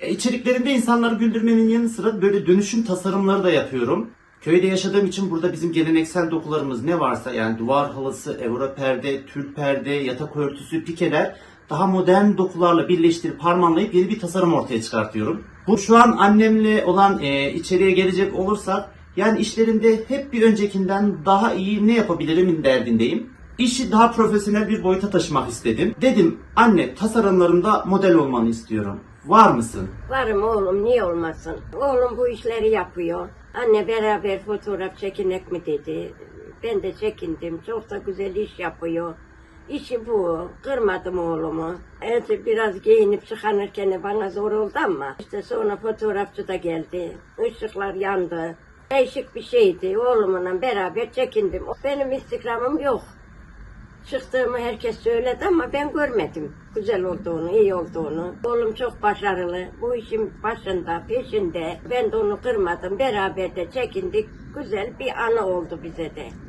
E, İçeriklerimde insanları güldürmenin yanı sıra böyle dönüşüm tasarımları da yapıyorum. Köyde yaşadığım için burada bizim geleneksel dokularımız ne varsa yani duvar halısı, evra perde, tül perde, yatak örtüsü, pikeler daha modern dokularla birleştirip harmanlayıp yeni bir tasarım ortaya çıkartıyorum. Bu şu an annemle olan e, içeriye gelecek olursak yani işlerimde hep bir öncekinden daha iyi ne yapabilirimin derdindeyim. İşi daha profesyonel bir boyuta taşımak istedim. Dedim anne tasarımlarımda model olmanı istiyorum. Var mısın? Varım oğlum niye olmasın? Oğlum bu işleri yapıyor. Anne beraber fotoğraf çekinek mi dedi. Ben de çekindim. Çok da güzel iş yapıyor. İşi bu. Kırmadım oğlumu. Evet biraz giyinip çıkanırken bana zor oldu ama işte sonra fotoğrafçı da geldi. Işıklar yandı. Değişik bir şeydi. Oğlumla beraber çekindim. Benim istikramım yok. Çıktığımı herkes söyledi ama ben görmedim. Güzel olduğunu, iyi olduğunu. Oğlum çok başarılı. Bu işin başında, peşinde. Ben de onu kırmadım. Beraber de çekindik. Güzel bir anı oldu bize de.